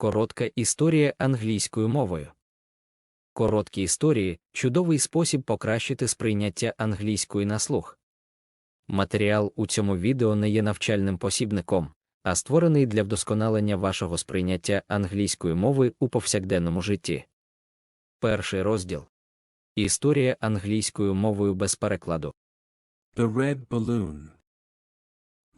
Коротка історія англійською мовою. Короткі історії чудовий спосіб покращити сприйняття англійської на слух. Матеріал у цьому відео не є навчальним посібником, а створений для вдосконалення вашого сприйняття англійської мови у повсякденному житті. Перший розділ Історія англійською мовою без перекладу. The red balloon.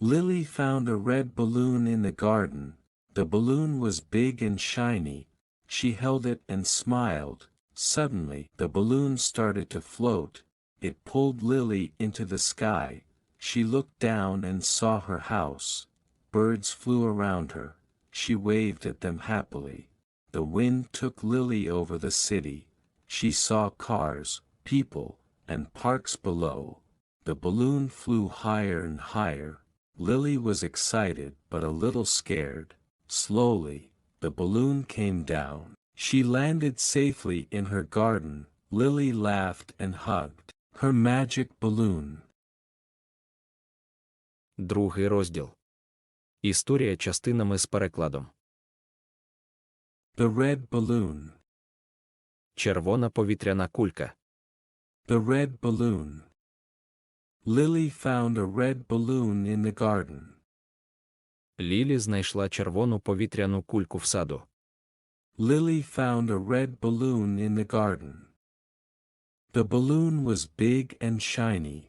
Lily found a red balloon in the garden. The balloon was big and shiny. She held it and smiled. Suddenly, the balloon started to float. It pulled Lily into the sky. She looked down and saw her house. Birds flew around her. She waved at them happily. The wind took Lily over the city. She saw cars, people, and parks below. The balloon flew higher and higher. Lily was excited but a little scared. Slowly, the balloon came down. She landed safely in her garden. Lily laughed and hugged her magic balloon. Другий розділ Історія частинами з перекладом. The red balloon. Червона повітряна кулька. The red balloon. Lily found a red balloon in the garden. Лілі знайшла червону повітряну кульку в саду. Lily found a red balloon in the garden. The balloon was big and shiny.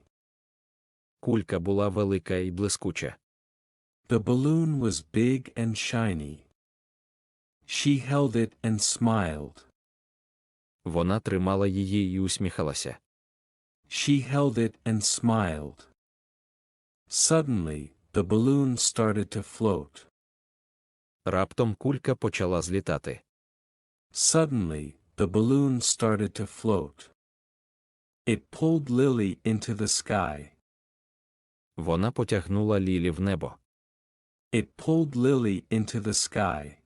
Кулька була велика і блискуча. The balloon was big and shiny. She held it and smiled. Вона тримала її і усміхалася. She held it and smiled. Suddenly, the balloon started to float. Раптом кулька почала злітати. Suddenly, the balloon started to float. It pulled Lily into the sky. Вона потягнула Лілі в небо. It pulled Lily into the sky.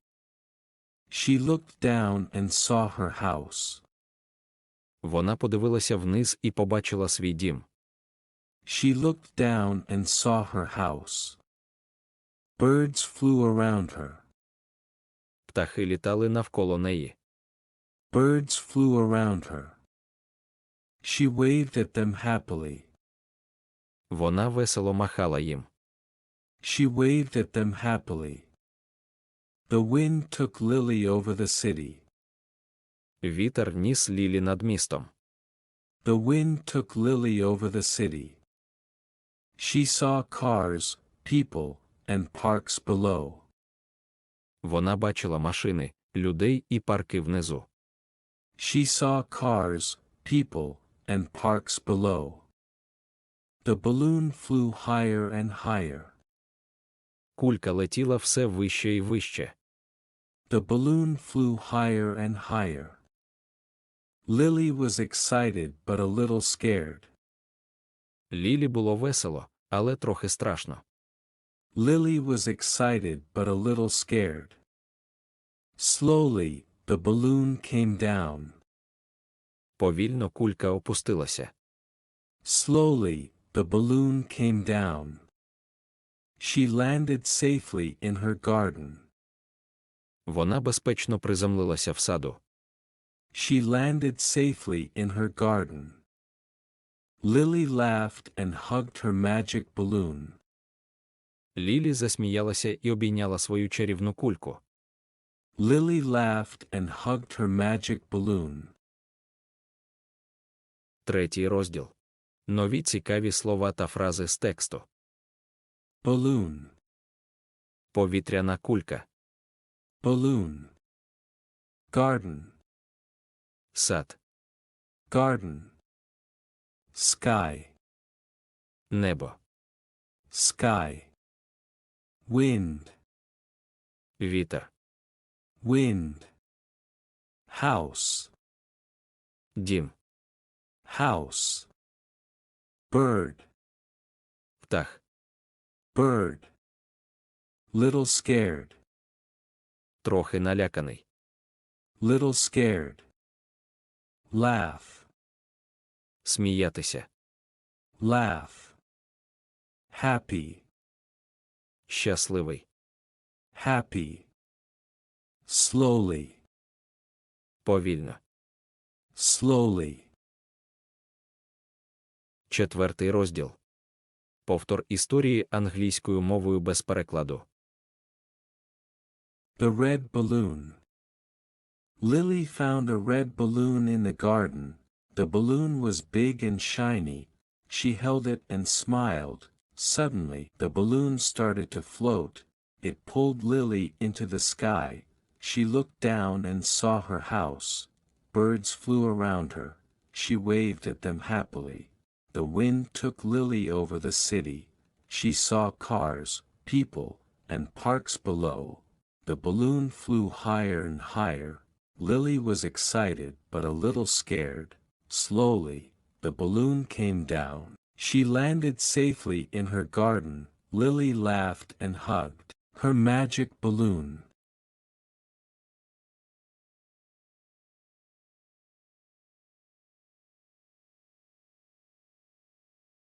She looked down and saw her house. Вона подивилася вниз і побачила свій дім. She looked down and saw her house. Birds flew around her. Птахи літали навколо неї. Birds flew around her. She waved at them happily. Вона весело махала їм. She waved at them happily. The wind took Lily over the city. Вітер ніс Лілі над містом. The wind took Lily over the city. She saw cars, people, and parks below. Вона бачила машини, людей і парки внизу. She saw cars, people, and parks below. The balloon flew higher and higher. Кулька летіла все вище і вище. The balloon flew higher and higher. Lily was excited but a little scared. Лілі було весело, але трохи страшно. Lily was excited but a little scared. Slowly, the balloon came down. Повільно кулька опустилася. Slowly, the balloon came down. She landed safely in her garden. Вона безпечно приземлилася в саду. She landed safely in her garden. Lily laughed and hugged her magic balloon. Лілі засміялася і обійняла свою чарівну кульку. Lily laughed and hugged her magic balloon. Третій розділ. Нові цікаві слова та фрази з тексту. Balloon, Повітряна кулька. balloon. Garden, Сад. garden. Sky, Небо. sky. Wind, Вітер. wind. House, Дім. house. Bird, Птах. bird. Little scared, Трохи наляканий. little scared. Laugh, Сміятися. laugh. Happy, Щасливий. happy. Slowly, Повільно. slowly. Четвертий розділ. Повтор історії англійською мовою без перекладу. The red balloon. Lily found a red balloon in the garden. The balloon was big and shiny. She held it and smiled. Suddenly, the balloon started to float. It pulled Lily into the sky. She looked down and saw her house. Birds flew around her. She waved at them happily. The wind took Lily over the city. She saw cars, people, and parks below. The balloon flew higher and higher. Lily was excited but a little scared. Slowly, the balloon came down. She landed safely in her garden. Lily laughed and hugged. Her magic balloon.